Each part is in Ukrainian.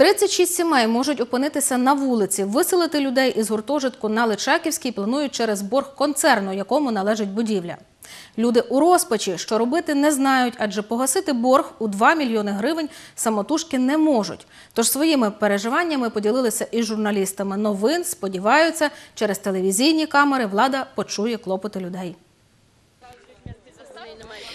36 сімей можуть опинитися на вулиці. Виселити людей із гуртожитку на Личаківській планують через борг концерну, якому належить будівля. Люди у розпачі, що робити не знають, адже погасити борг у 2 мільйони гривень самотужки не можуть. Тож своїми переживаннями поділилися із журналістами новин. Сподіваються, через телевізійні камери влада почує клопоти людей.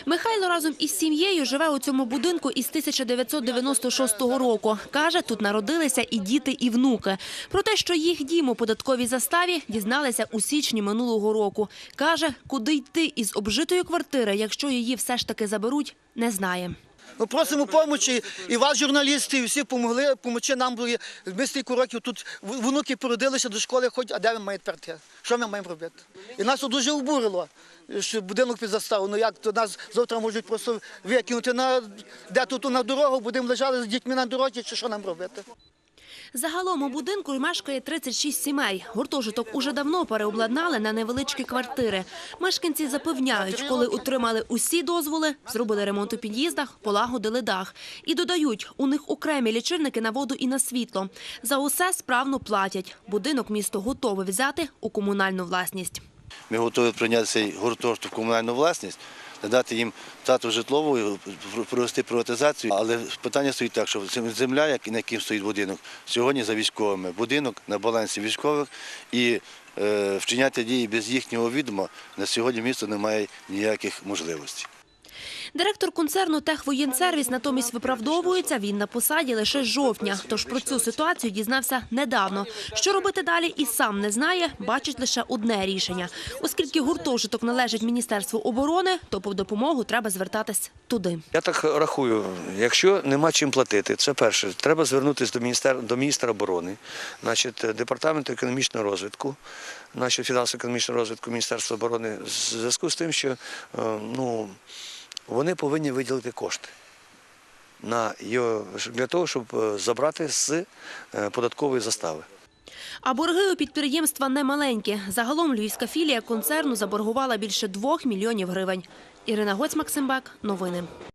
Михайло разом із сім'єю живе у цьому будинку із 1996 року. Каже, тут народилися і діти, і внуки. Про те, що їх дім у податковій заставі, дізналися у січні минулого року. Каже, куди йти із обжитої квартири, якщо її все ж таки заберуть, не знає. Ми просимо допомоги, і вас, журналісти, і всі помогли, помочи нам. були. Ми стільки років тут внуки породилися до школи, хоч, а де ми маємо тепер? Що ми маємо робити? І нас дуже обурило, що будинок під заставу. Ну як то нас завтра можуть просто викинути на де тут на дорогу, будемо лежати з дітьми на дорозі, чи що нам робити? Загалом у будинку мешкає 36 сімей. Гуртожиток уже давно переобладнали на невеличкі квартири. Мешканці запевняють, коли отримали усі дозволи, зробили ремонт у під'їздах, полагодили дах. І додають, у них окремі лічильники на воду і на світло. За усе справно платять. Будинок місто готове взяти у комунальну власність. Ми готові прийняти цей гуртожиток в комунальну власність, надати їм плату житлову, провести приватизацію. Але питання стоїть так, що земля, на яким стоїть будинок, сьогодні за військовими. Будинок на балансі військових і е, вчиняти дії без їхнього відома на сьогодні місто не має ніяких можливостей. Директор концерну «Техвоєнсервіс» натомість виправдовується. Він на посаді лише з жовтня. Тож про цю ситуацію дізнався недавно. Що робити далі і сам не знає, бачить лише одне рішення. Оскільки гуртожиток належить Міністерству оборони, то по допомогу треба звертатись туди. Я так рахую, якщо нема чим платити, це перше, треба звернутися до міністра, до міністра оборони, значить, департаменту економічного розвитку, значить, фінансово-економічного розвитку Міністерства оборони, в зв'язку з тим, що е, ну, вони повинні виділити кошти на його, для того, щоб е, забрати з е, податкової застави. А борги у підприємства не маленькі. Загалом львівська філія концерну заборгувала більше двох мільйонів гривень. Ірина Гоць, Максимбак. Новини.